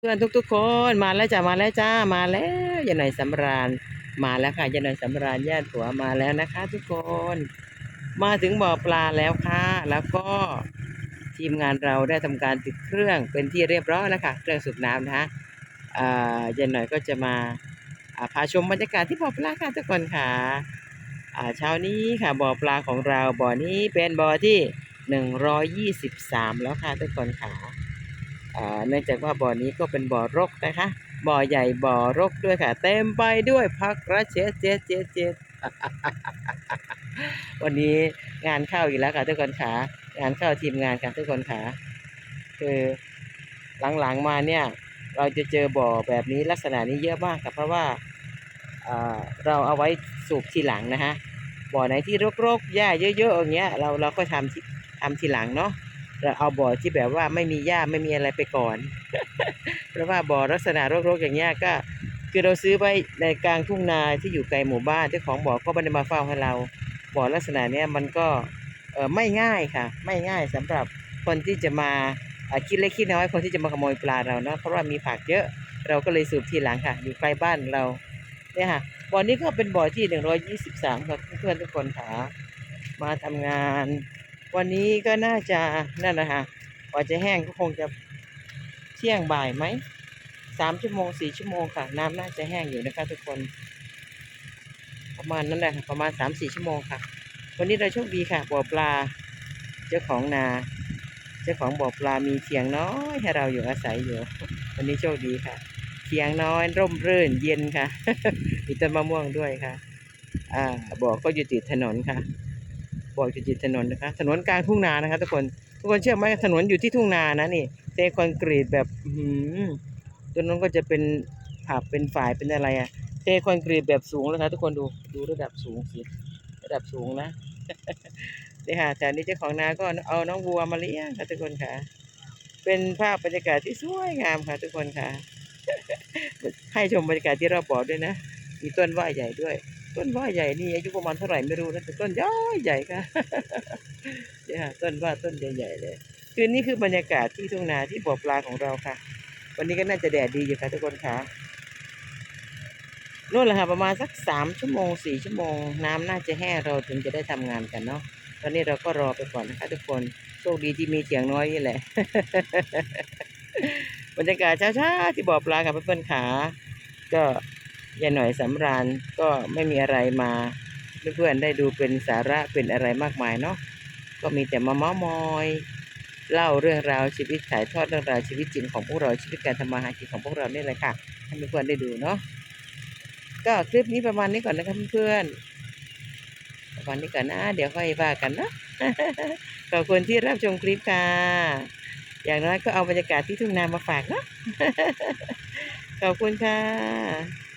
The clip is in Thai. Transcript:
เพื่อนทุกๆคนมาแล้วจ้ามาแล้วจ้ามาแล้วยายหน่อยสำราญมาแล้วค่ะยายหน่อยสำราญญาติผัวมาแล้วนะคะ ทุกคน มาถึงบ่อปลาแล้วค่ะ แล้วก็ทีมงานเราได้ทำการติดเครื่องเป็นที่เรียบร้อยแล้วค่ะ เครื่องสูบน้ำนะคะยายหน่อยก็จะมาพาชมบรรยากาศที่บ่อปลาค่ะทุกคนค่ะเช้านี้ค่ะบ่อปลาของเราบ่อนี้เป็นบ่อที่หนึ่งร้อยยี่สิบสามแล้วค่ะทุกคนค่ะ เนื่องจากว่าบ่อนี้ก็เป็นบ่อรกนะคะ บ่อใหญ่บ่อรกด้วยค่ะ เต็มไปด้วยพักระเชดเจ็ดเจ็ดเจ็ดวันนี้งานเข้าอีกแล้วค่ะทุกคนขางานเข้าทีมงานค่ะทุกคนขาคือหลังๆมาเนี่ย เราจะเจอบ่อแบบนี้ลักษณะนี้เยอะมากค่ะเพราะว่าเราเอาไว้สูบทีหลังนะฮะบ่อไหนที่รกๆหญ้าเยอะๆอย่างเงี้ยเราเราก็ทำทำทีหลังเนาะ เราเอาบ่อที่แบบว่าไม่มีหญ้าไม่มีอะไรไปก่อน เพราะว่าบ่อลักษณะรกๆอย่างเงี้ยก็ คือเราซื้อไว้ในกลางทุ่งนาที่อยู่ไกลหมู่บ้านเจ้าของบ่อก็ไม่ได้มาเฝ้าให้เรา บ่อลักษณะเนี้ยมันก็เออไม่ง่ายค่ะ ไม่ง่ายสำหรับคนที่จะมาคิดเล็กคิดน้อยคนที่จะมาขโมยปลาเราเนาะเพราะว่ามีผักเยอะเราก็เลยสูบทีหลังค่ะ อยู่ใกล้บ้านเราเนี่ยค่ะบ่อนี้ก็เป็นบ่อที่หนึ่งร้อยยี่สิบสามครับเพื่อนๆทุกคนค่ะมาทำงาน วันนี้ก็น่าจะนั่นแหละค่ะกว่าจะแห้งก็คงจะเที่ยงบ่ายไหมสามชั่วโมงสี่ชั่วโมงค่ะ น้ำน่าจะแห้งอยู่นะคะทุกคน ประมาณนั้นแหละค่ะประมาณสามสี่ชั่วโมงค่ะ วันนี้เราโชคดีค่ะบ่อปลา เจ้าของนาเจ้าของบ่อปลามีเถียงน้อยให้เราอยู่อาศัยอยู่ วันนี้โชคดีค่ะเถียงน้อยร่มรื่นเย็นค่ะมีต้นมะม่วงด้วยค่ะ อ่าบ่อก็อยู่ติดถนนค่ะ บออยู่ติดถนนนะคะ ถนนกลางทุ่งนานะคะทุกคน ทุกคนเชื่อไหมถนนอยู่ที่ทุ่งนานะนี่เทคอนกรีตแบบอื้อหือตัวนั้นก็จะเป็นผับเป็นฝ่ายเป็นอะไรอะเทคอนกรีตแบบสูงเลยค่ะทุกคนดูดูระดับสูงสิระดับสูงนะนี่ค่ะแถวนี้เจ้าของนาก็เอาน้องวัวมาเลี้ยงค่ะทุกคนค่ะ เป็นภาพบรรยากาศที่สวยงามค่ะทุกคนค่ะ ให้ชมบรรยากาศที่เราบอกด้วยนะ มีต้นว่าใหญ่ด้วย ต้นว่าใหญ่นี่อายุประมาณเท่าไหร่ไม่รู้นะแต่ต้นย้อยใหญ่ค่ะเนี่ยค่ะต้นว่าต้นใหญ่ๆเลยคือนี่คือบรรยากาศที่ทุ่งนาที่บ่อปลาของเราค่ะ วันนี้ก็น่าจะแดดดีอยู่ค่ะทุกคนค่ะนู่นแหละค่ะประมาณสักสามชั่วโมงสี่ชั่วโมง น้ำน่าจะแห้งเราถึงจะได้ทำงานกันเนาะตอนนี้เราก็รอไปก่อนนะคะทุกคนโชคดีที่มีเสียงน้อยนี่แหละบรรยากาศเช้าๆที่บ่อปลากับเพื่อนๆขาก็ ยายหน่อยสำราญก็ไม่มีอะไรมาเพื่อนๆได้ดูเป็นสาระเป็นอะไรมากมายเนาะก็มีแต่มาเม้ามอย เล่าเรื่องราวชีวิตถ่ายทอดเรื่องราวชีวิตจริงของพวกเราชีวิตการทำมาหากินของพวกเราเนี่แหละค่ะให้เพื่อนๆได้ดูเนาะก็คลิปนี้ประมาณนี้ก่อนนะครับเพื่อนๆประมาณนี้ก่อนนะเดี๋ยวค่อยว่ากันนะขอบคุณที่รับชมคลิปค่ะ อย่างน้อยก็เอาบรรยากาศที่ทุ่งนามาฝากเนาะขอบคุณค่ะ